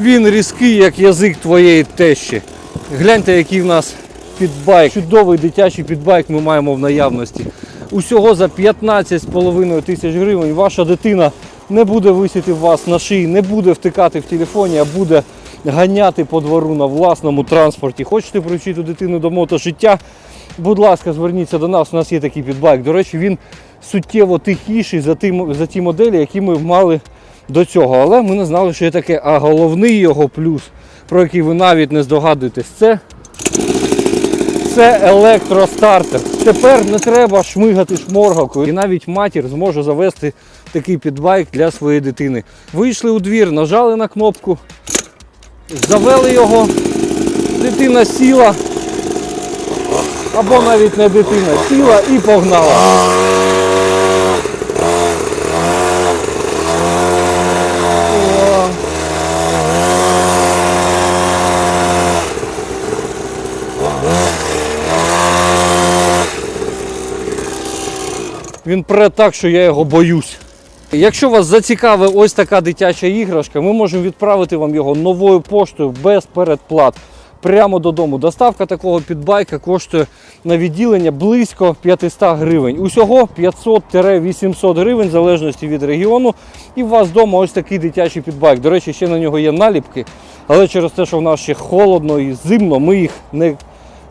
Він різкий, як язик твоєї тещі. Гляньте, який в нас підбайк. Чудовий дитячий підбайк ми маємо в наявності. Усього за 15,5 тисяч гривень ваша дитина не буде висіти вас на шиї, не буде втикати в телефоні, а буде ганяти по двору на власному транспорті. Хочете привчити дитину до мотожиття? Будь ласка, зверніться до нас. У нас є такий підбайк. До речі, він суттєво тихіший за ті, за ті моделі, які ми мали до цього. Але ми не знали, що є таке. А головний його плюс, про який ви навіть не здогадуєтесь, це це електростартер. Тепер не треба шмигати шморгалкою. І навіть матір зможе завести такий підбайк для своєї дитини. Вийшли у двір, нажали на кнопку, завели його, дитина сіла. Або навіть не дитина, сіла і погнала. Він пре так, що я його боюсь. Якщо вас зацікавить ось така дитяча іграшка, ми можемо відправити вам його новою поштою без передплат. Прямо додому. Доставка такого підбайка коштує на відділення близько 500 гривень. Усього 500-800 гривень, в залежності від регіону. І у вас вдома ось такий дитячий підбайк. До речі, ще на нього є наліпки, але через те, що в нас ще холодно і зимно, ми їх не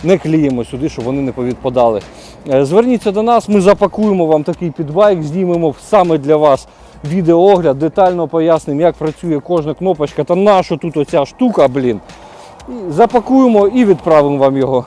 не кліємо сюди, щоб вони не повідпадали. Е, Зверніться до нас, ми запакуємо вам такий підбайк, знімемо саме для вас відеоогляд, детально пояснимо, як працює кожна кнопочка та наша тут оця штука, блін. Запакуємо і відправимо вам його.